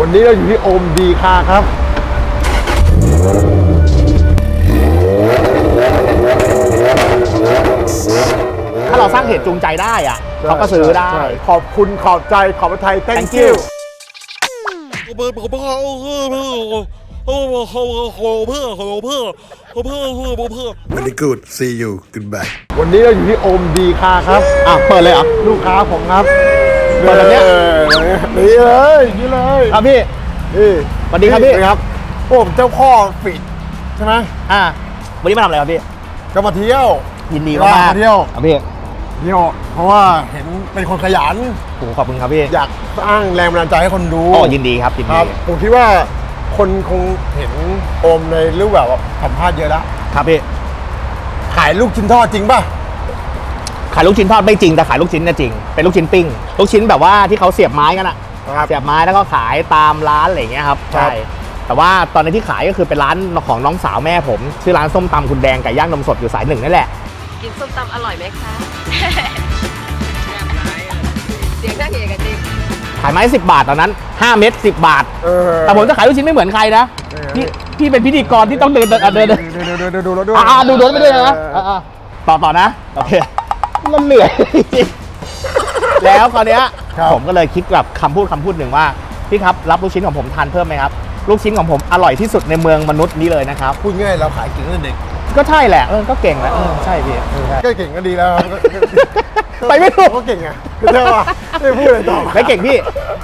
วันนี้เราอยู่ที่โอมดีคาครับ ถ้าเราสร้างเหตุจูงใจได้อะเขาก็ซื้อได้ ใช่ขอบคุณขอบใจขอบพระไทย thank Thank you you เพื่อเพื่อเพื่อเพื่อเพื่อเพื่อเพื่อเพื่อเพื่อเพื่อเพื่อเพื่อเพื่อ Very good. See you. Goodbye. วันนี้เราอยู่ที่โอมดีคาครับ อะ เปิดเลยเหรอลูกค้าผมครับ เปิดแบบเนี้ยนี่เลยนี่เลยครับพี่นี่สวัสดีครับพี่นี่ครับโอ้ผมเจ้าพ่อฟิตใช่ไหมอะวันนี้มาทำอะไรครับพี่ก็มาเที่ยวยินดีว่ามากมาเที่ยวครับพี่เที่ยวเพราะว่าเห็นเป็นคนขยันโอ้โหขอบคุณครับพี่อยากสร้างแรงบันดาลใจให้คนดูโอ้ยินดีครับยินคดีรับผมคิดว่าคนคงเห็นโอมในรูปแบบว่าสัมภาษณ์เยอะแล้วครับพี่ขายลูกชิ้นทอดจริงป่ะ ขายลูกชิ้นทอดไม่จริงแต่ขายลูกชิ้นเนี่ยจริง เป็นลูกชิ้นปิ้ง ลูกชิ้นแบบว่าที่เขาเสียบไม้กันอะครับ เสียบไม้แล้วก็ขายตามร้านอะไรอย่างเงี้ยครับ ครับ ใช่ แต่ว่าตอนนี้ที่ขายก็คือเป็นร้านของน้องสาวแม่ผม ชื่อร้านส้มตำคุณแดงไก่ย่างนมสดอยู่สายหนึ่งนั่นแหละ กินส้มตำอร่อยไหมคะ เสียงน่าเกลียดกันจริงขายไม้ 10 บาทตอนนั้น 5 เม็ด10 บาท เออ แต่ผมจะขายลูกชิ้นไม่เหมือนใครนะเออ พี่พี่เป็นพิธีกรที่ต้องเดินเดินอะเดินเดินดูดูดูดูรถด้วยอ่าดูรถไปด้วยนะเออ อ่าๆต่อต่อนะ โอเค มันเหนื่อยจริงๆแล้วคราวเนี้ยครับ ผมก็เลยคิดแบบคำพูดคำพูดหนึ่งว่าพี่ครับรับลูกชิ้นของผมทานเพิ่มไหมครับลูกชิ้นของผมอร่อยที่สุดในเมืองมนุษย์นี้เลยนะครับ พูดง่ายเราขายเก่งตั้งแต่เด็กก็ใช่แหละเออก็เก่งแหละเออใช่พี่เออใช่ ก็เก่งก็ดีแล้วครับ ไปไม่ถูกก็เก่งไงคือเท่าว่าไม่พูดอะไรต่อไม่เก่งพี่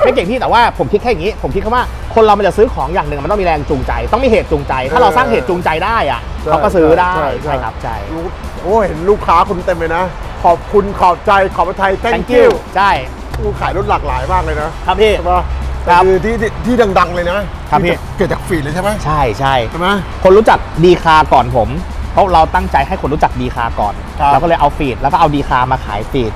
ไม่เก่งพี่แต่ว่าผมคิดแค่อย่างนี้ ผมคิดแค่ว่าคนเรามันจะซื้อของอย่างหนึ่งมันต้องมีแรงจูงใจ ต้องมีเหตุจูงใจ ถ้าเราสร้างเหตุจูงใจได้อะเขาก็ซื้อได้ใช่ครับใช่รู้โอ้เห็นลูกค้าคุณเต็มเลยนะ ขอบคุณขอบใจขอบพระไทย thank thank you you ใช่กูขายรถหลากหลายมากเลยนะครับพี่ใช่ปะครับคือที่ที่ที่ดัง ๆ เลยนะครับพี่เกิดจากฟีดเลยใช่ไหมใช่ใช่ใช่ไหมคนรู้จักดีคาก่อนผม เพราะเราตั้งใจให้คนรู้จักดีคาก่อน ครับเราก็เลยเอาฟีดแล้วก็เอาดีคามาขายฟีด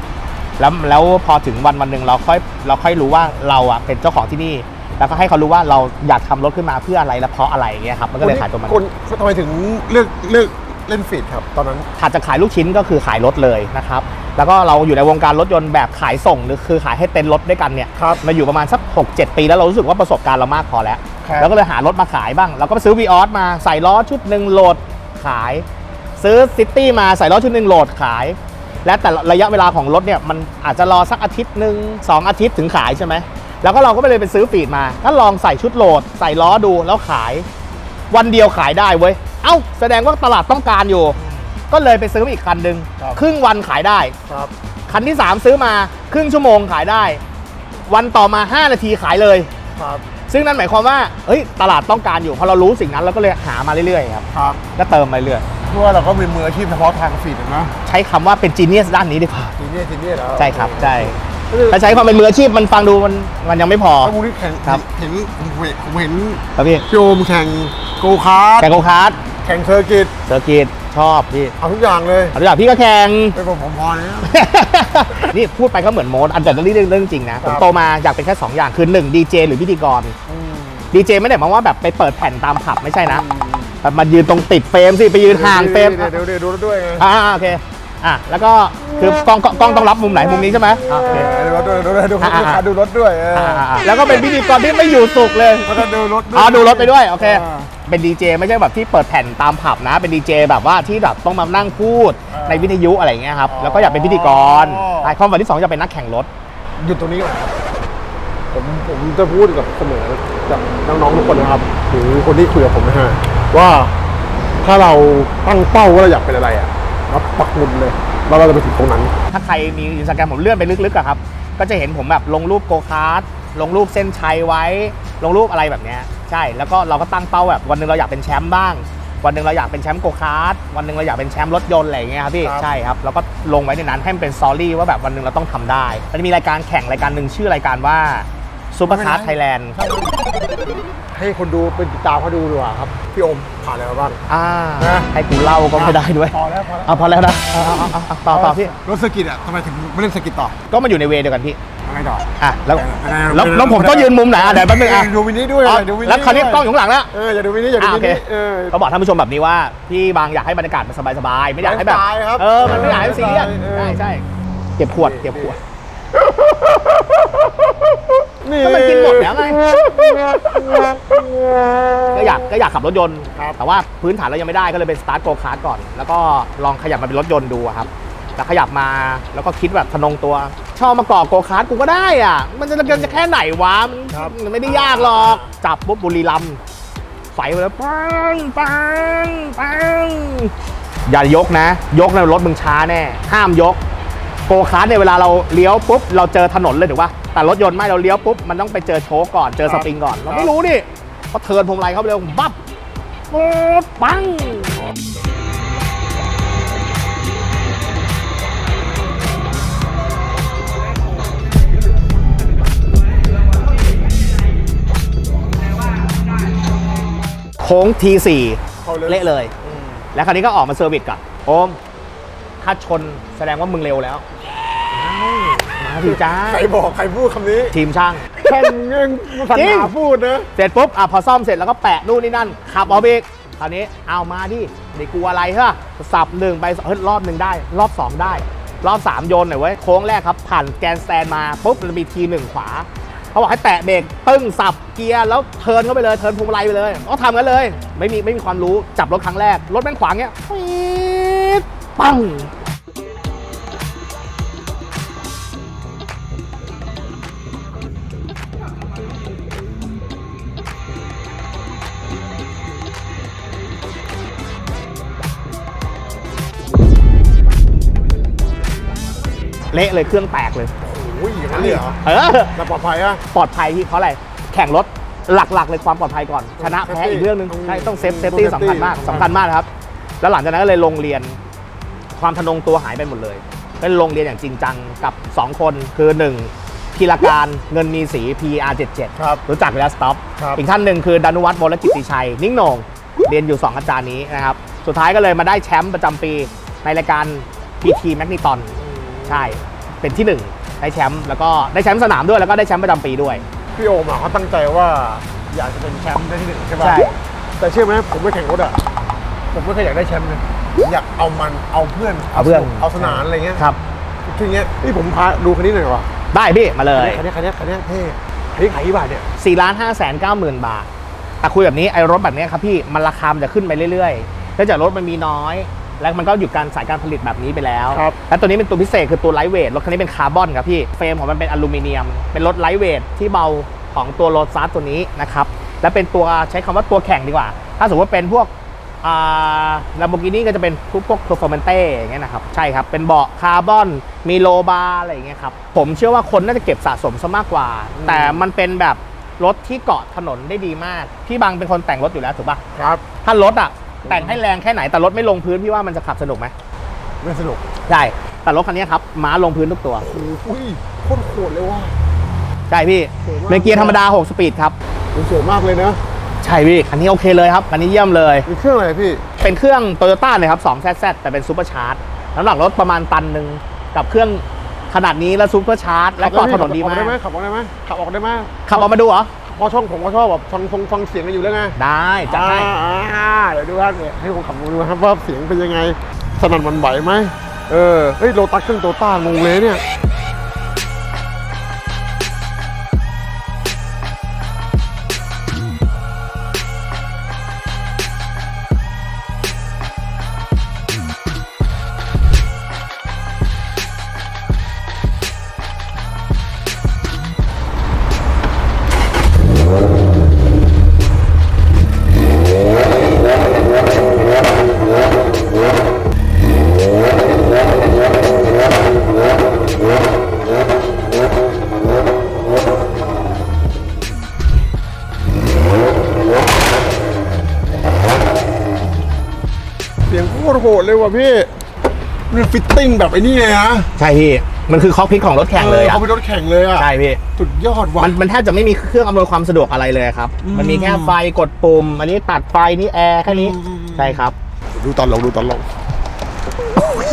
แล้วแล้วพอถึงวันวันหนึ่งเราค่อยเราค่อยรู้ว่าเราอะเป็นเจ้าของที่นี่ แล้วก็ให้เขารู้ว่าเราอยากทำรถขึ้นมาเพื่ออะไรและเพราะอะไรอย่างเงี้ยครับมันก็เลยขายตัวมัน คนทำไมถึงเลือกเลือกเล่นฟีดครับ ตอนนั้น ถัดจากขายลูกชิ้นก็คือขายรถเลยนะครับ แล้วก็เราอยู่ในวงการรถยนต์แบบขายส่งหรือคือขายให้เต็นท์รถด้วยกันเนี่ยครับมาอยู่ประมาณสัก 6-7 ปีแล้วเรารู้สึกว่าประสบการณ์เรามากพอแล้ว ครับ แล้วก็เลยหารถมาขายบ้าง เราก็ไปซื้อวีออสมาใส่ล้อชุดหนึ่งโหลด ขาย ซื้อซิตี้มาใส่ล้อชุดหนึ่งโหลดขาย และแต่ระยะเวลาของรถเนี่ยมันอาจจะรอสักอาทิตย์หนึ่งสองอาทิตย์ถึงขายใช่ไหมแล้วก็เราก็ไปเลยไปซื้อฟีดมาก็ลองใส่ชุดโหลด ใส่ล้อดูแล้วขาย วันเดียวขายได้เว้ยเอ้า แสดงว่าตลาดต้องการอยู่ ก็เลยไปซื้อมาอีกคันหนึ่งครับครึ่งวันขายได้ครับ คันที่ 3 ซื้อมาครึ่งชั่วโมงขายได้ วันต่อมา 5 นาทีขายเลย ครับ ซึ่งนั่นหมายความว่าเฮ้ยตลาดต้องการอยู่พอเรารู้สิ่งนั้นเราก็เลยหามาเรื่อยๆครับครับก็เติมมาเรื่อยเพราะว่าเราก็มีมืออาชีพเฉพาะทางฟีดนะใช้คำว่าเป็นจีเนียสด้านนี้ดีกว่าทีนี้ทีนี้แล้วใช่ครับใช่ถ้าใช้ความเป็นมืออาชีพมันฟังดูมันมันยังไม่พอถ้าพวกนี้แข่งครับเห็นผมเห็นผมเห็นครับพี่พี่โอมแข่งโกคาร์ทแข่งโกคาร์ดแข่งเซอร์กิตเซอร์กิต ชอบพี่เอาทุกอย่างเลยเอาตัวอย่างพี่ก็แข่งเป็นผมผมพอแล้วนี่พูดไปก็เหมือนโมดอันแต่เรื่องเรื่องจริงนะคผรับมโตมาอยากเป็นแค่ 2 อย่างคือ1ดีเจหรือพิธีกรอืมดีเจไม่ได้หมายว่าแบบไปเปิดแผ่นตามผับไม่ใช่นะแบบมายืนตรงติดเฟรมสิไปยืนห่างเฟรมเดี๋ยวเดี๋ยวเดี๋ยวดูด้วยไงอ่าโอเค อะแล้วก็คือกล้องกล้องกล้องต้องรับมุมไหนมุมนี้ใช่ไหมอะโอเค ดูรถด้วยดูรถด้วยดูอ่าอ่าลูกค้าดูรถด้วยเอออ่าอ่าอ่าแล้วก็เป็นพิธีกรที่ไม่อยู่สุขเลย แล้วก็ดูรถด้วย อ๋อดูรถไปด้วย โอเค อ่าเป็นดีเจไม่ใช่แบบที่เปิดแผ่นตามผับนะ เป็นดีเจแบบว่าที่แบบต้องมานั่งพูดอ่าในวิทยุอะไรอย่างเงี้ยครับ อ๋อแล้วก็อยากเป็นพิธีกรใช่ความฝันที่สองจะเป็นนักแข่งรถ หยุดตรงนี้ก่อนผมผมจะพูดกับเสมอกับน้องๆทุกคนนะครับหรือคนที่คุยกับผมนะฮะว่าถ้าเราตั้งเป้าว่าเราอยากเป็นอะไรอะเราปักหมุดเลยแล้วเราจะไปถึงตรงนั้น ถ้าใครมีอินสตาแกรมผมเลื่อนไปลึกๆอะครับ ก็จะเห็นผมแบบลงรูปโกคาร์ดลงรูปเส้นชัยไว้ ลงรูปอะไรแบบเนี้ยใช่ แล้วก็เราก็ตั้งเป้าแบบวันหนึ่งเราอยากเป็นแชมป์บ้าง วันหนึ่งเราอยากเป็นแชมป์โกคาร์ดวันหนึ่งเราอยากเป็นแชมป์รถยนต์อะไรอย่างเงี้ยครับพี่ครับใช่ครับ แล้วก็ลงไว้ในนั้นให้มันเป็นสตอรี่ว่าแบบวันหนึ่งเราต้องทำได้ มันจะมีรายการแข่งรายการหนึ่งชื่อรายการว่าซูเปอร์คาร์ดไทยแลนด์ให้คนดูเป็นติดตามเขาดูดีกว่าครับ พี่โอมผ่านอะไรมาบ้าง อ่านะ ให้กูเล่าก็ไม่ได้ด้วยพอแล้วพอแล้วเอาพอแล้วนะเอาเอาเอาเอาต่อต่อพี่รถสกิตอะทำไมถึงไม่เล่นสกิตต่อก็มาอยู่ในเวย์เดียวกันพี่ยังไงต่อ อะแล้วไม่ได้แล้วแล้วผมต้องยืนมุมไหนอะเดี๋ยวแป๊บนึงอะดูวินนี่ด้วยอ๋อดูวินนี่แล้วคราวนี้ด้วย กล้องอยู่ข้างหลังแล้ว เอออย่าดูวินนี่อย่าดูอะวินนี่โอเคเออ ก็บอกท่านผู้ชมแบบนี้ว่าพี่บางอยากให้บรรยากาศมันสบายๆไม่อยากให้แบบไลฟ์สไตล์ครับเออมันไม่อยากให้ซีเรียสเออ ใช่ใช่เก็บขวดเก็บขวด นี่ก็มันกินหมดแล้วไง ก็อยากก็อยากขับรถยนต์ ครับแต่ว่าพื้นฐานเรายังไม่ได้ก็เลยเป็นสตาร์ทโกคาร์ดก่อน แล้วก็ลองขยับมาเป็นรถยนต์ดูอะครับแล้วขยับมาแล้วก็คิดแบบทะนงตัว ชอบมาก่อโกคาร์ดกูก็ได้อะ มันจะมันจะแค่ไหนวะมันมันไม่ได้ยากหรอก จับปุ๊บบุรีรัมย์ไฟไปแล้วปังปังปังอย่ายกนะ ยกในะรถมึงช้าแน่ ห้ามยก โกคาร์ดเนี่ยเวลาเราเลี้ยวปุ๊บเราเจอถนนเลยถูกปะแต่รถยนต์ไม่เราเลี้ยวปุ๊บมันต้องไปเจอโชคก่อนเจอสปริงก่อน เราไม่รู้นี่พอเทิร์นพวงมาลัยเข้าไปเร็วบับปุ๊บปังโค้ง T4 เขาเลยเละเลย แล้วคราวนี้ก็ออกมาเซอร์วิสก่อนโอมถ้าชนแสดงว่ามึงเร็วแล้วอ้าว มาสิจ้าใครบอกใครพูดคำนี้ทีมช่าง ช่างเงี้ยสัญจริง หาพูดนะ เสร็จปุ๊บอะพอซ่อมเสร็จแล้วก็แปะนู่นนี่นั่นขับออกไปอีกคราวนี้เอามาดิไม่กลัวอะไรเหรอสับหนึ่งไปสองเฮ้ยรอบหนึ่งได้ รอบสองได้ รอบสามโยนหน่อยเว้ยโค้งแรกครับ ผ่านแกนสแตนมาปุ๊บมันมีทีหนึ่งขวาเขาบอกให้แตะเบรกตึ้งสับเกียร์แล้วเทิร์นเข้าไปเลยเทิร์นพวงมาลัยไปเลยก็ทำกันเลย ไม่มีไม่มีความรู้จับรถครั้งแรกรถแม่งขวางเงี้ยปี๊ดปัง ละเลยเครื่องแตกเลยโอ้ยอย่างนั้นเลยเหรอเออแล้วปลอดภัยอะปลอดภัยที่เพราะอะไรแข่งรถหลักๆเลยความปลอดภัยก่อน ชนะแพ้อีกเรื่องหนึงต้องใช่ต้องเซฟต้องเซฟตี้ safety สำคัญมากสำคัญสำคัญมากนะครับ แล้วหลังจากนั้นก็เลยลงเรียนความทะนงตัวหายไปหมดเลยก็ลงเรียนอย่างจริงจังกับ 2 คนคือ 1พีรการเงินมีสี PR77 ครับรู้จักไปแล้วสต็อปครับอีกท่านหนึ่งคือดานุวัฒน์วรกิตติชัย นิ่งโหนงเรียนอยู่ 2 อาจารย์นี้นะครับ สุดท้ายก็เลยมาได้แชมป์ประจำปีในรายการ PT m a g n e t o n ใช่ เป็นที่ 1 ได้แชมป์แล้วก็ได้แชมป์สนามด้วยแล้วก็ได้แชมป์ประจำปีด้วย พี่โอมอะเขาตั้งใจว่าอยากจะเป็นแชมป์ได้ที่หนึ่งใช่ไหมใช่ แต่เชื่อไหมผมไม่แข่งรถอะผมไม่เคยอยากได้แชมป์เลยอยากเอามันเอาเพื่อนเอาเพื่อนเอาสนานอะไรเงี้ยครับ ทีเงี้ยนี่ผมพาดูคันนี้หน่อยว่ะได้พี่มาเลย คันนี้คันนี้คันนี้เท่คันนี้ขายกี่บาทเนี่ย4ล้าน5แสน9หมื่นบาทแต่คุยแบบนี้ไอ้รถแบบเนี้ยครับพี่มันราคามันจะขึ้นไปเรื่อยๆเนื่องจากรถมันมีน้อย แล้วมันก็หยุดการสายการผลิตแบบนี้ไปแล้ว ครับและตัวนี้เป็นตัวพิเศษคือตัวไลท์เวทรถคันนี้เป็นคาร์บอนครับพี่เฟรมของมันเป็นอลูมิเนียม เป็นรถไลท์เวทที่เบาของตัวโรซัสตัวนี้นะครับและเป็นตัวใช้คำว่าตัวแข่งดีกว่า ถ้าสมมติว่าเป็นพวกอ่าลัมโบกินี่ก็จะเป็นพวกพวก performante อย่างเงี้ยนะครับ ใช่ครับ เป็นเบาะคาร์บอน มีโลบาร์อะไรอย่างเงี้ยครับ ผมเชื่อว่าคนน่าจะเก็บสะสมซะมากกว่า แต่มันเป็นแบบรถที่เกาะถนนได้ดีมาก พี่บังเป็นคนแต่งรถอยู่แล้วถูกปะครับ ถ้ารถอะ แต่งให้แรงแค่ไหนแต่รถไม่ลงพื้นพี่ว่ามันจะขับสนุกไหมไม่สนุกใช่แต่รถคันนี้ครับม้าลงพื้นทุกตัวโอ้ยโคตรโหดเลยว่ะใช่พี่สวยมากเป็นเกียร์ธรรมดา6สปีดครับมันสวยมากเลยนะใช่พี่คันนี้โอเคเลยครับคันนี้เยี่ยมเลยมีเครื่องอะไรพี่ เป็นเครื่องโตโยต้าเลยครับ2 ZZ แต่เป็นซูเปอร์ชาร์จน้ำหนักรถประมาณตันหนึ่งกับเครื่องขนาดนี้แล้วซูเปอร์ชาร์จและเกาะถนนดีมากขับออกได้ไหมขับออกได้ไหมขับออกมาดูเหรอ เพราะช่องผมก็ชอบแบบฟังฟังฟังเสียงกันอยู่แล้วไงได้จัดให้อ่าอ่าเดี๋ยวดูครับเนี่ยให้ผมขับดูครับว่าเสียงเป็นยังไงสนั่นหวันไหวไหมเออเฮ้ยโลตัสเครื่องโตต้างงเลยเนี่ย ตรโหดเลยว่ะพี่ มันฟิตติ้งแบบไอ้นี่เลยนะใช่พี่มันคือคอกพิทของรถแข่งเลยอะเขาเป็นรถแข่งเลยอะใช่พี่สุดยอดว่ะ มันมันแทบจะไม่มีเครื่องอำนวยความสะดวกอะไรเลยครับ มันมีแค่ไฟกดปุ่ม อันนี้ตัดไฟนี่แอร์แค่นี้ใช่ครับดูตอนลงดูตอนลง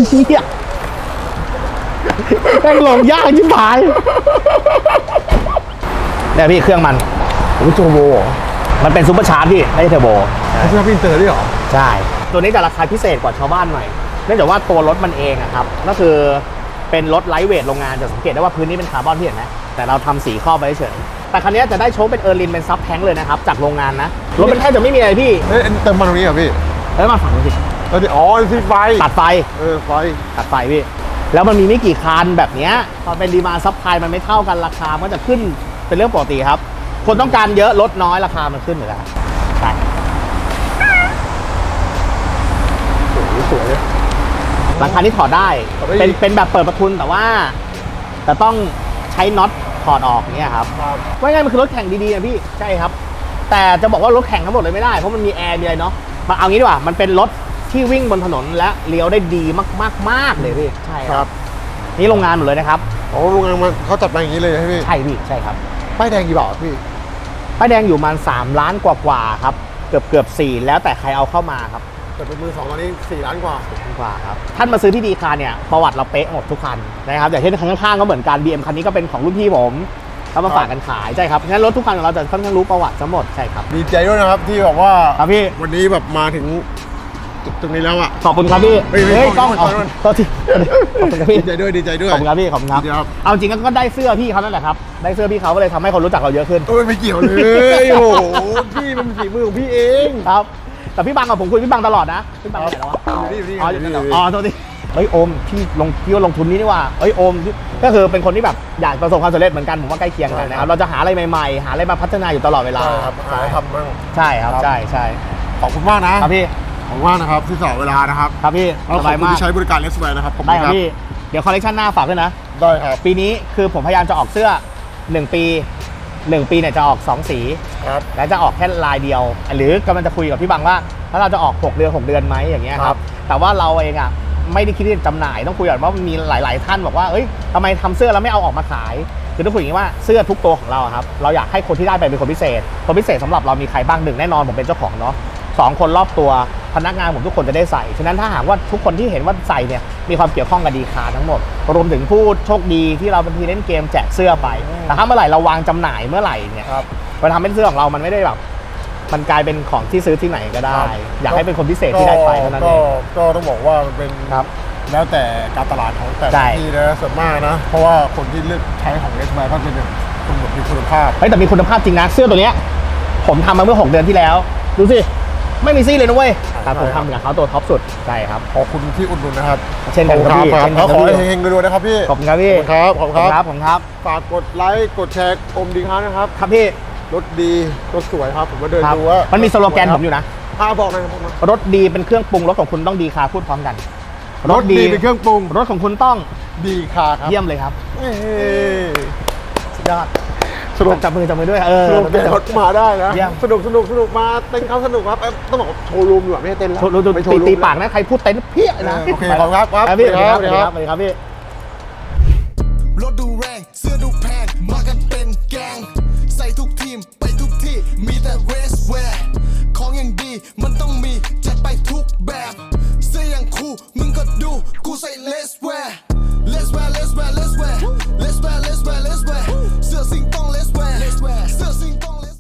เฮียแม่งลงยากยิ่งผายเนี่ยพี่เครื่องมันผมโจโบเหรอมันเป็นซูเปอร์ชาร์จพี่ไม่ใช่เทอร์โบไม่ใช่พินเตอร์ด้วยเหรอ ใช่ ตัวนี้จะราคาพิเศษกว่าชาวบ้านหน่อยเนื่องจากว่าตัวรถมันเองอะครับก็คือเป็นรถไลท์เวทโรงงานจะสังเกตได้ว่าพื้นนี้เป็นคาร์บอนที่เห็นไหมแต่เราทำสีครอบไว้เฉยแต่คันนี้จะได้โชคเป็นเออร์ลินเป็นซับแท้งเลยนะครับจากโรงงานนะรถมันแทบจะไม่มีอะไรพี่เอ้ยเติมมันตรงนี้เหรอพี่เอ้ยมาฝั่งนู้นสิเออที่อ๋อที่ไฟตัดไฟเออไฟตัดไฟพี่แล้วมันมีไม่กี่คันแบบเนี้ยพอเป็นดีมาซับพลายมันไม่เท่ากันราคามันก็จะขึ้นเป็นเรื่องปกติครับ คนต้องการเยอะลดน้อยราคามันขึ้นอยู่แล้วใช่ วยสวยหลังคานี้ถอดได้ ถอดได้เป็นอีกเป็นแบบเปิดประทุนแต่ว่า แต่ต้องใช้น็อตถอดออกเนี่ยครับ ครับว่าไงมันคือรถแข่งดีๆนะพี่ใช่ครับ แต่จะบอกว่ารถแข่งทั้งหมดเลยไม่ได้เพราะมันมีแอร์มีอะไรเนาะมาเอางี้ดีกว่ามันเป็นรถที่วิ่งบนถนนและเลี้ยวได้ดีมากๆๆเลยพี่ใช่ครับนี่โรงงานหมดเลยนะครับโอ้โรงงานมันเขาจัดมาอย่างนี้เลยใช่ไหมพี่ใช่พี่ใช่ครับป้ายแดงกี่บาทพี่ป้ายแดงอยู่ประมาณ3ล้านกว่าๆครับ เกือบเกือบสี่แล้วแต่ใครเอาเข้ามาครับ แต่เป็นมือสองตอนนี้สี่ล้านกว่า กว่าครับท่านมาซื้อที่ดีคาร์เนี่ยประวัติเราเป๊ะหมดทุกคันนะครับอย่างเช่นคันข้างๆก็เหมือนกัน BM คันนี้ก็เป็นของรุ่นพี่ผมเขามาฝากกันขายใช่ครับงั้นรถทุกคันของเราจะค่อนข้างรู้ประวัติทั้งหมดใช่ครับดีใจด้วยนะครับที่แบบว่าครับพี่วันนี้แบบมาถึงจุดตรงนี้แล้วอะ ขอบคุณครับพี่เฮ้ยไม่เฮ้ยขกล้อองโทษอ๋อขอโทษโทษทีขอบคุณครับพี่ดีใจด้วยดีใจด้วยขอบคุณครับพี่ขอบคุณครับดีครับเอาจริงก็ได้เสื้อพี่เขานั่นแหละครับได้เสื้อพี่เขาก็เลยทำให้คนรู้จักเราเยอะขึ้นโอ้ยไม่เกี่ยวเลยโอ้โหพี่มันฝีมือของพี่เองครับ แต่พี่บังกับผมคุยพี่บังตลอดนะพี่บังไหนแล้ววะอยู่นี่อ๋อออยู่ยู่นี่นี่อยู่นี่อ๋อโทษทีเฮ้ยโอมพี่ลงพี่ว่าลงทุนนี้นี่ว่าเฮ้ยโอมพี่ก็คือเป็นคนที่แบบอยากประสบความสำเร็จเหมือนกันผมว่าใกล้เคียงกันนะครับเราจะหาอะไรใหม่ๆ หาอะไรมาพัฒนาอยู่ตลอดเวลาใช่ครับหาทำบ้างใช่ครับครับใช่ใช่ขอบคุณมากนะครับพี่ขอบคุณมากนะครับที่สอเวลานะครับครับพี่แล้วสขอบบาบยคุณมากที่ใช้บริการเลสแวร์นะครับขอบคุได้ณคครัรับบพี่เดี๋ยวคอลเลคชันหน้าฝากด้วยนะได้ครับปีนี้คือผมพยายามจะออกเสื้อ 1 ปี 1 ปีเนี่ยจะออก 2 สี ครับ และจะออกแค่ลายเดียว หรือกำลังจะคุยกับพี่บังว่า ถ้าเราจะออก 6 เดือน 6 เดือนไหมอย่างเงี้ยคครัรับ บ แต่ว่าเราเองอะไม่ได้คิดที่จะจำหน่ายต้องคุยก่อนว่ามีหลาย ๆ ท่านบอกว่าเอ้ยทำไมทำเสื้อแล้วไม่เอาออกมาขาย คือต้องคุยอย่างนี้ว่าเสื้อทุกตัวของเราอะครับเราอยากให้คนที่ได้ไปเป็นคนพิเศษ คนพิเศษสำหรับเรามีใครบ้างหนึ่งแน่นอนผมเป็นเจ้าของเนาะสองคนรอบตัว พนักงานผมทุกคนจะได้ใส่ ฉะนั้นถ้าหากว่าทุกคนที่เห็นว่าใส่เนี่ยมีความเกี่ยวข้องกับดีคาทั้งหมด รวมถึงผู้โชคดีที่เราบางทีเล่นเกมแจกเสื้อไป แต่ถ้าเมื่อไหร่เราวางจำหน่ายเมื่อไหร่เนี่ยครับ มันทำให้เสื้อของเรามันไม่ได้แบบมันกลายเป็นของที่ซื้อที่ไหนก็ได้ครับอยากให้เป็นคนพิเศษที่ได้ไปเท่านั้นเองก็ก็ต้องบอกว่ามันเป็นครับแล้วแต่การตลาดของแต่ใช่ละที่นะส่วนมากนะ เพราะว่าคนที่เลือกใช้ของเลสแวร์ก็จะเป็นคนแบบมีคุณภาพเฮ้ยแต่มีคุณภาพจริงนะเสื้อตัวเนี้ยผมทำมาเมื่อ 6 เดือนที่แล้ว ดูสิ ไม่มีซี่เลยนะเว้ยแต่ผมทำกับเขาตัวท็อปสุดใช่ครับขอบคุณที่อุดหนุนนะครับเช่นกันครับพี่ขอเช่นณกันขคอรับให้พี่เฮงๆรวยๆนะครับพี่ขอบคุณครับพี่ขอบคุณครับขอบคุณครับผมครับฝากกดไลค์กดแชร์อมดีครับนะครับครับพี่รถดีรถสวยครับผมมาเดินครับดูว่ามัมันมีสโลแกนผมอยู่นะพาบอกหน่อยครับผมรถดีเป็นเครื่องปรุงรถของคุณต้องดีคาพูดพร้อมกัน รถดีเป็นเครื่องปรุงรถของคุณต้องดีคาครับเยี่ยมเลยครับเอ้ยสุดยอด สรุปจับมือจับมือด้วยเออสนุกแกรถมาได้นะ เยี่ยม สนุกสนุกสนุกมาเต้นเขาสนุกครับเอ้ยต้องบอกว่าโชว์รูมดีกว่าไม่ใช่เต้นแล้ว โชว์ดูดูไปโชตีว์รูมตีปากนะใครพูดเต้นเพี้ยนะเออโอเคขอบคุณครับครับครับพี่สสวัวัสสดีดีคครัรับบสวัสดีครับพี่ รถดูแรงเสื้อดูแพง มากันเป็นแกง ใส่ทุกทีมไปทุกที่ มีแต่เวสแวร์ของอย่างดีมันต้องมีจัดไปทุกแบบ เสื้ออย่างคู่มึงก็ดู กูใส่เลสแวร์